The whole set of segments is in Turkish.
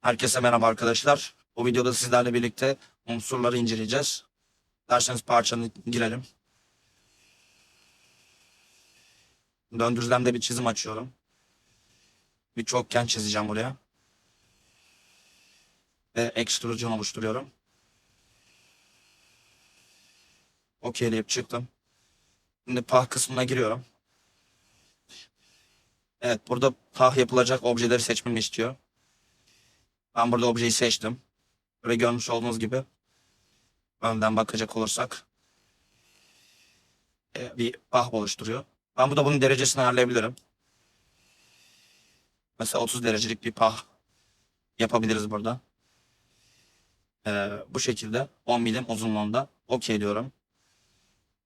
Herkese merhaba arkadaşlar. Bu videoda sizlerle birlikte unsurları inceleyeceğiz. Derseniz parçanı girelim. Döndürüzlemde bir çizim açıyorum. Bir çokgen çizeceğim buraya. Ve ekstrüzyon oluşturuyorum. Okeyleyip çıktım. Şimdi pah kısmına giriyorum. Evet burada pah yapılacak objeleri seçmemi istiyor. Ben burada objeyi seçtim. Böyle görmüş olduğunuz gibi önden bakacak olursak e, bir pah oluşturuyor. Ben burada bunun derecesini ayarlayabilirim. Mesela 30 derecelik bir pah yapabiliriz burada. E, bu şekilde 10 milim uzunluğunda okey diyorum.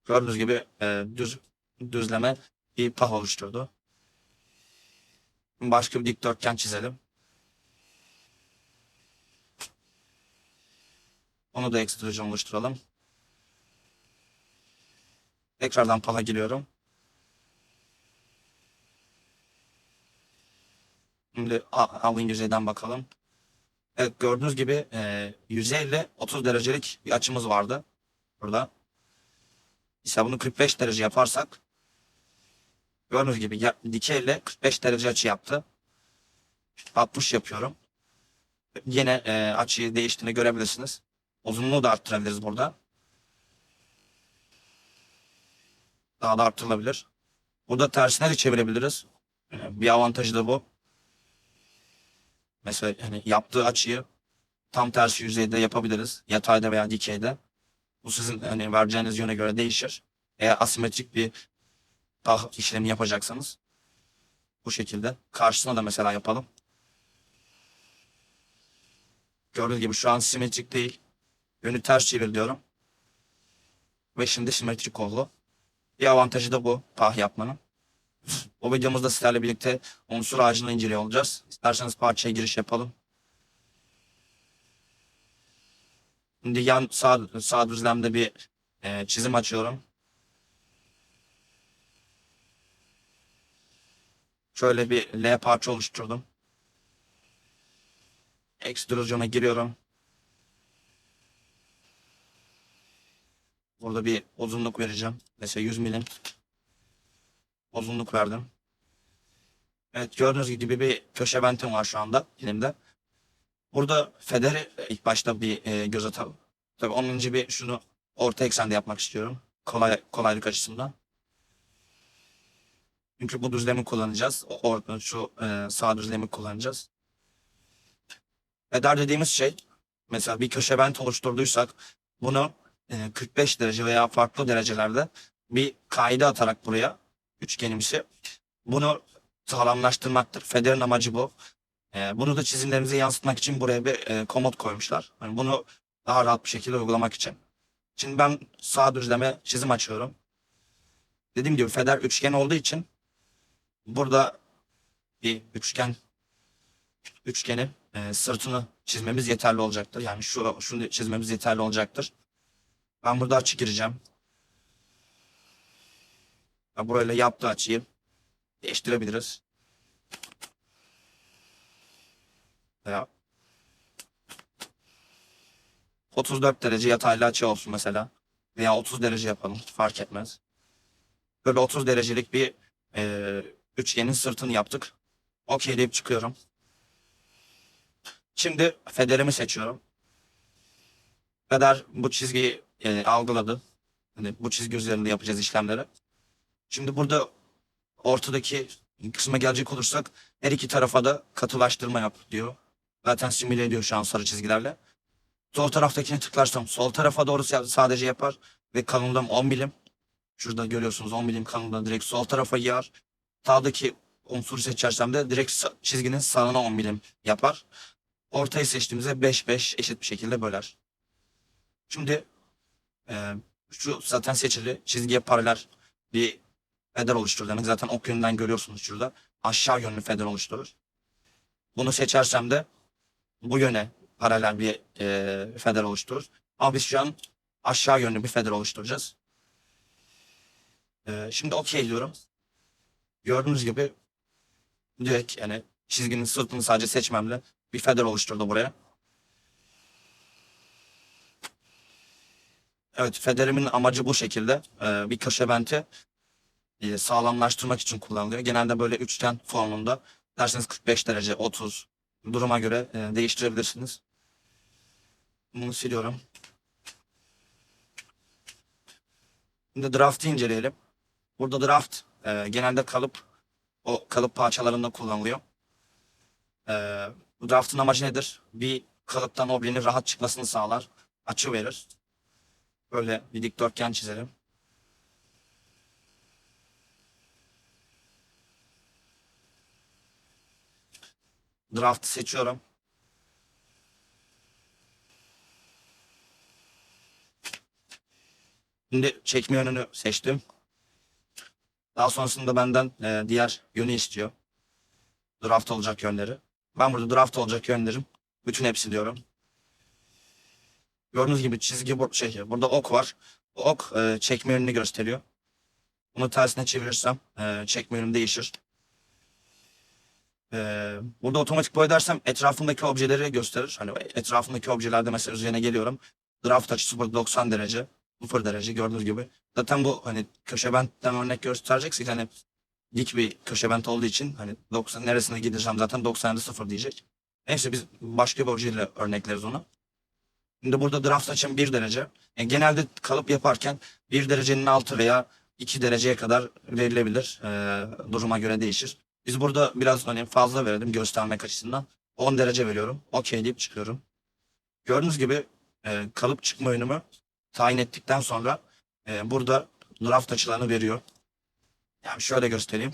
Gördüğünüz gibi e, düz düzleme bir pah oluşturdu. Başka bir dikdörtgen çizelim. Onu da ekstrüzyon oluşturalım. Tekrardan pala giriyorum. Şimdi alın yüzeyden bakalım. Evet gördüğünüz gibi e, yüzeyle 30 derecelik bir açımız vardı. Burada. İşte bunu 45 derece yaparsak gördüğünüz gibi ya, dikeyle 45 derece açı yaptı. 60 yapıyorum. Yine e, açıyı değiştiğini görebilirsiniz. Uzunluğu da arttırabiliriz burada. Daha da arttırılabilir. Burada tersine de çevirebiliriz. Ee, Bir avantajı da bu. Mesela hani yaptığı açıyı tam tersi yüzeyde yapabiliriz. Yatayda veya dikeyde. Bu sizin hani vereceğiniz yöne göre değişir. Eğer asimetrik bir tah işlemi yapacaksanız bu şekilde. Karşısına da mesela yapalım. Gördüğünüz gibi şu an simetrik değil. Yönü ters çevir diyorum. Ve şimdi simetrik oldu. Bir avantajı da bu pah yapmanın. O videomuzda sizlerle birlikte unsur ağacını inceliyor olacağız. İsterseniz parçaya giriş yapalım. Şimdi yan sağ, sağ düzlemde bir e, çizim açıyorum. Şöyle bir L parça oluşturdum. Ekstrüzyona giriyorum. Burada bir uzunluk vereceğim. Mesela 100 milim uzunluk verdim. Evet gördüğünüz gibi bir köşe ventim var şu anda elimde. Burada federi ilk başta bir e, göz atalım. Tabii onun önce bir şunu orta eksende yapmak istiyorum. Kolay, kolaylık açısından. Çünkü bu düzlemi kullanacağız. O, şu e, sağ düzlemi kullanacağız. Feder dediğimiz şey mesela bir köşe vent oluşturduysak bunu e, 45 derece veya farklı derecelerde bir kaide atarak buraya üçgenimsi bunu sağlamlaştırmaktır. Feder'in amacı bu. E, bunu da çizimlerimize yansıtmak için buraya bir e, komut koymuşlar. Bunu daha rahat bir şekilde uygulamak için. Şimdi ben sağ düzleme çizim açıyorum. Dediğim gibi Feder üçgen olduğu için burada bir üçgen üçgeni e, sırtını çizmemiz yeterli olacaktır. Yani şu şunu çizmemiz yeterli olacaktır. Ben burada açı gireceğim. Ya Burayla yaptığı açıyı değiştirebiliriz. Veya 34 derece yataylı açı olsun mesela. Veya 30 derece yapalım. Fark etmez. Böyle 30 derecelik bir e, üçgenin sırtını yaptık. Okey deyip çıkıyorum. Şimdi federimi seçiyorum. Feder bu çizgiyi e, algıladı. Hani bu çizgi üzerinde yapacağız işlemleri. Şimdi burada ortadaki kısma gelecek olursak her iki tarafa da katılaştırma yap diyor. Zaten simüle ediyor şu an sarı çizgilerle. Sol taraftakini tıklarsam sol tarafa doğru sa- sadece yapar ve kalınlığım 10 milim. Şurada görüyorsunuz 10 milim kalınlığı direkt sol tarafa yağar. Sağdaki unsuru seçersem de direkt çizginin sağına 10 milim yapar. Ortayı seçtiğimizde 5-5 eşit bir şekilde böler. Şimdi e, şu zaten seçili çizgiye paralel bir feder oluşturur demek. Zaten ok yönünden görüyorsunuz şurada. Aşağı yönlü feder oluşturur. Bunu seçersem de bu yöne paralel bir e, feder oluşturur. Ama biz şu an aşağı yönlü bir feder oluşturacağız. E, şimdi okey diyorum. Gördüğünüz gibi direkt yani çizginin sırtını sadece seçmemle bir feder oluşturdu buraya. Evet, federimin amacı bu şekilde. Ee, bir köşe benti e, sağlamlaştırmak için kullanılıyor. Genelde böyle üçgen formunda. Derseniz 45 derece, 30 duruma göre e, değiştirebilirsiniz. Bunu siliyorum. Şimdi draft'ı inceleyelim. Burada draft e, genelde kalıp o kalıp parçalarında kullanılıyor. E, bu draft'ın amacı nedir? Bir kalıptan objenin rahat çıkmasını sağlar. Açı verir. Böyle bir dikdörtgen çizelim. Draft'ı seçiyorum. Şimdi çekme yönünü seçtim. Daha sonrasında benden e, diğer yönü istiyor. Draft olacak yönleri. Ben burada draft olacak yönlerim. Bütün hepsi diyorum. Gördüğünüz gibi çizgi bu şey burada ok var. Ok e, çekme yönünü gösteriyor. Bunu tersine çevirirsem e, çekme yönüm değişir. E, burada otomatik boy dersem etrafındaki objeleri gösterir. Hani etrafındaki objelerde mesela üzerine geliyorum. Draft açısı burada 90 derece. 0 derece gördüğünüz gibi. Zaten bu hani köşe bentten örnek göstereceksek hani dik bir köşe bent olduğu için hani 90 neresine gideceğim zaten 90'da 0 diyecek. Neyse biz başka bir objeyle örnekleriz onu. Şimdi burada draft açım 1 derece. Yani genelde kalıp yaparken 1 derecenin altı veya 2 dereceye kadar verilebilir. Ee, duruma göre değişir. Biz burada biraz hani fazla verelim göstermek açısından. 10 derece veriyorum. Okey deyip çıkıyorum. Gördüğünüz gibi e, kalıp çıkma yönümü tayin ettikten sonra e, burada draft açılarını veriyor. Yani şöyle göstereyim.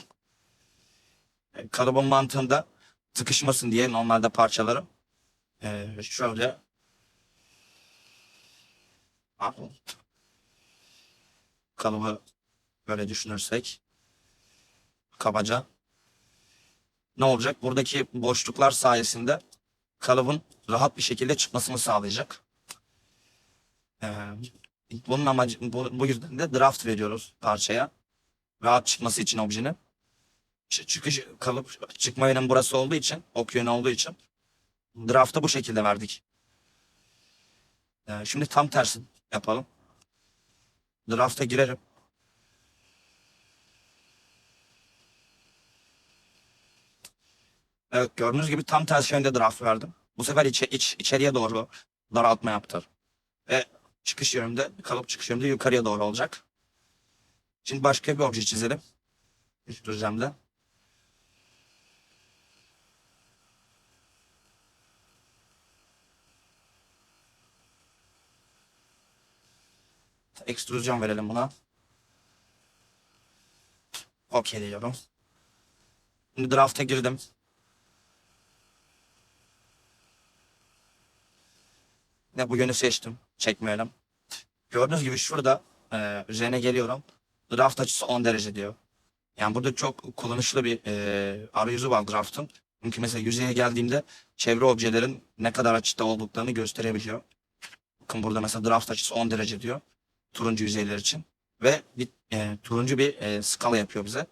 E, kalıbın mantığında sıkışmasın diye normalde parçalarım. E, şöyle Pardon. kalıbı böyle düşünürsek kabaca ne olacak? Buradaki boşluklar sayesinde kalıbın rahat bir şekilde çıkmasını sağlayacak. Ee, bunun amacı bu, bu yüzden de draft veriyoruz parçaya. Rahat çıkması için objenin. Çıkış kalıp çıkma yönüm burası olduğu için, ok yönü olduğu için draft'ı bu şekilde verdik. Ee, şimdi tam tersi yapalım. Draft'a girerim. Evet gördüğünüz gibi tam tersi yönde draft verdim. Bu sefer içe, iç, içeriye doğru daraltma yaptım. Ve çıkış yönümde, kalıp çıkış yönümde yukarıya doğru olacak. Şimdi başka bir obje çizelim. Üst düzlemde. Ekstrüzyon verelim buna. Okey diyorum. Şimdi draft'a girdim. Ne bu yönü seçtim. Çekmeyelim. Gördüğünüz gibi şurada e, üzerine geliyorum. Draft açısı 10 derece diyor. Yani burada çok kullanışlı bir e, arayüzü var draft'ın. Çünkü mesela yüzeye geldiğimde çevre objelerin ne kadar açıda olduklarını gösterebiliyor. Bakın burada mesela draft açısı 10 derece diyor. Turuncu yüzeyler için. Ve bir e, turuncu bir e, skala yapıyor bize.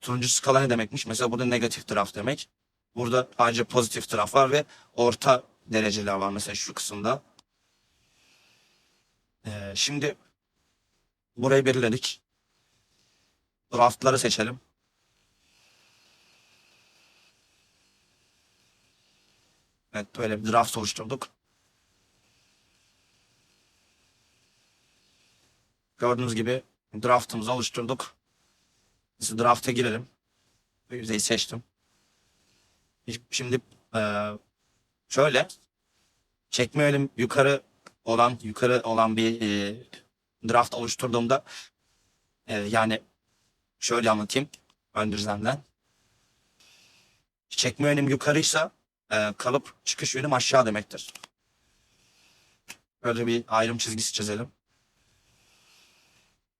Turuncu skala ne demekmiş? Mesela burada negatif draft demek. Burada ayrıca pozitif draft var ve orta dereceler var mesela şu kısımda. Ee, şimdi burayı belirledik. Draftları seçelim. Evet böyle bir draft oluşturduk. Gördüğünüz gibi draftımızı oluşturduk. Biz draft'a girelim. Yüzeyi seçtim. Şimdi eee Şöyle çekme yukarı olan yukarı olan bir e, draft oluşturduğumda e, yani şöyle anlatayım ön düzlemden. Çekme yönüm yukarıysa e, kalıp çıkış yönüm aşağı demektir. Böyle bir ayrım çizgisi çizelim.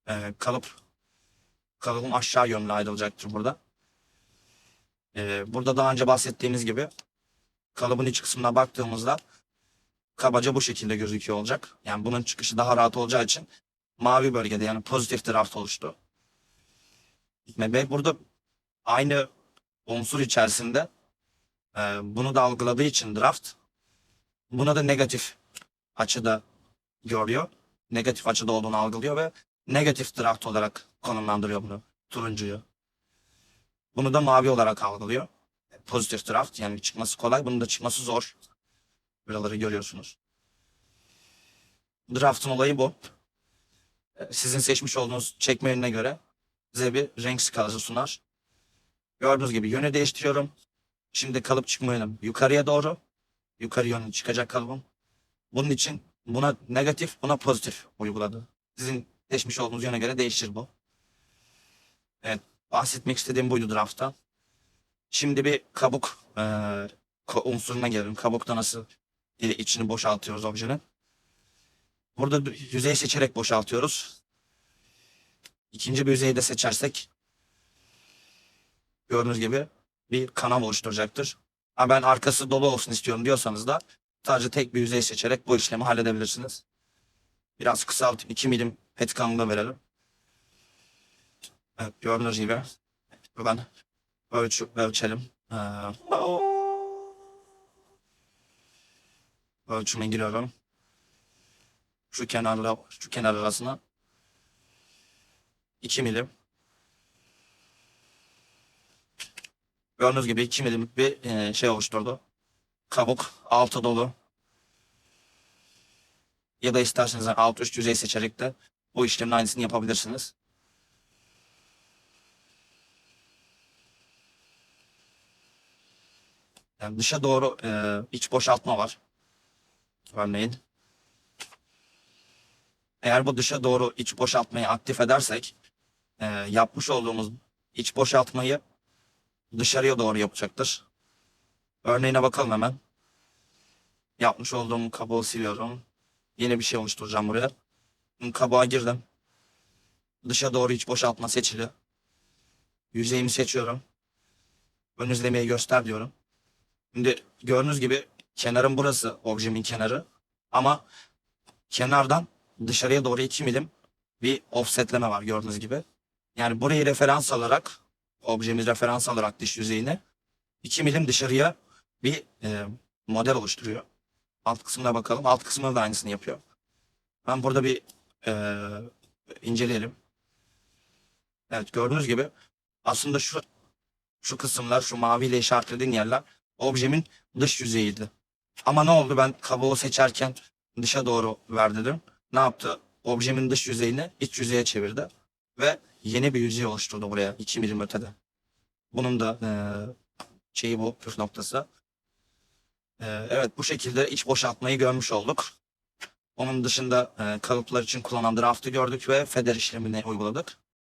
E, kalıp kalıbım aşağı yönlü ayrılacaktır burada. E, burada daha önce bahsettiğimiz gibi kalıbın iç kısmına baktığımızda kabaca bu şekilde gözüküyor olacak. Yani bunun çıkışı daha rahat olacağı için mavi bölgede yani pozitif draft oluştu. Ve burada aynı unsur içerisinde Ee, bunu da algıladığı için draft buna da negatif açıda görüyor. Negatif açıda olduğunu algılıyor ve negatif draft olarak konumlandırıyor bunu. Turuncuyu. Bunu da mavi olarak algılıyor. Pozitif draft yani çıkması kolay. Bunun da çıkması zor. Buraları görüyorsunuz. Draft'ın olayı bu. Sizin seçmiş olduğunuz çekme yönüne göre size bir renk skalası sunar. Gördüğünüz gibi yönü değiştiriyorum. Şimdi kalıp çıkma yönüm yukarıya doğru. Yukarı yönlü çıkacak kalıbım. Bunun için buna negatif, buna pozitif uyguladı. Sizin seçmiş olduğunuz yöne göre değişir bu. Evet, bahsetmek istediğim buydu draftta. Şimdi bir kabuk ko- unsuruna gelelim. Kabukta nasıl içini boşaltıyoruz objenin. Burada yüzey seçerek boşaltıyoruz. İkinci bir yüzeyi de seçersek gördüğünüz gibi bir kanal oluşturacaktır. Ha ben arkası dolu olsun istiyorum diyorsanız da sadece tek bir yüzey seçerek bu işlemi halledebilirsiniz. Biraz kısaltıp 2 milim pet verelim. Evet, gördüğünüz gibi buradan ölçü, ölçelim. Ee, ölçüme giriyorum. Şu kenarla şu kenar arasına 2 milim. Gördüğünüz gibi 2 milimlik bir e, şey oluşturdu. Kabuk altı dolu. Ya da isterseniz alt üst yüzey seçerek de bu işlemin aynısını yapabilirsiniz. Yani dışa doğru e, iç boşaltma var. Örneğin. Eğer bu dışa doğru iç boşaltmayı aktif edersek e, yapmış olduğumuz iç boşaltmayı dışarıya doğru yapacaktır. Örneğine bakalım hemen. Yapmış olduğum kabuğu siliyorum. Yeni bir şey oluşturacağım buraya. Kabuğa girdim. Dışa doğru iç boşaltma seçili. Yüzeyimi seçiyorum. Ön izlemeyi göster diyorum. Şimdi gördüğünüz gibi kenarın burası objemin kenarı. Ama kenardan dışarıya doğru 2 milim bir offsetleme var gördüğünüz gibi. Yani burayı referans alarak objemiz referans alarak dış yüzeyine 2 milim dışarıya bir e, model oluşturuyor. Alt kısmına bakalım. Alt kısmında da aynısını yapıyor. Ben burada bir e, inceleyelim. Evet gördüğünüz gibi aslında şu şu kısımlar şu maviyle işaretlediğim yerler objemin dış yüzeyiydi. Ama ne oldu ben kabuğu seçerken dışa doğru ver dedim. Ne yaptı? Objemin dış yüzeyini iç yüzeye çevirdi. Ve yeni bir yüzey oluşturdu buraya 2 milim ötede. Bunun da e, şeyi bu püf noktası. E, evet bu şekilde iç boşaltmayı görmüş olduk. Onun dışında e, kalıplar için kullanılan draft'ı gördük ve feder işlemini uyguladık.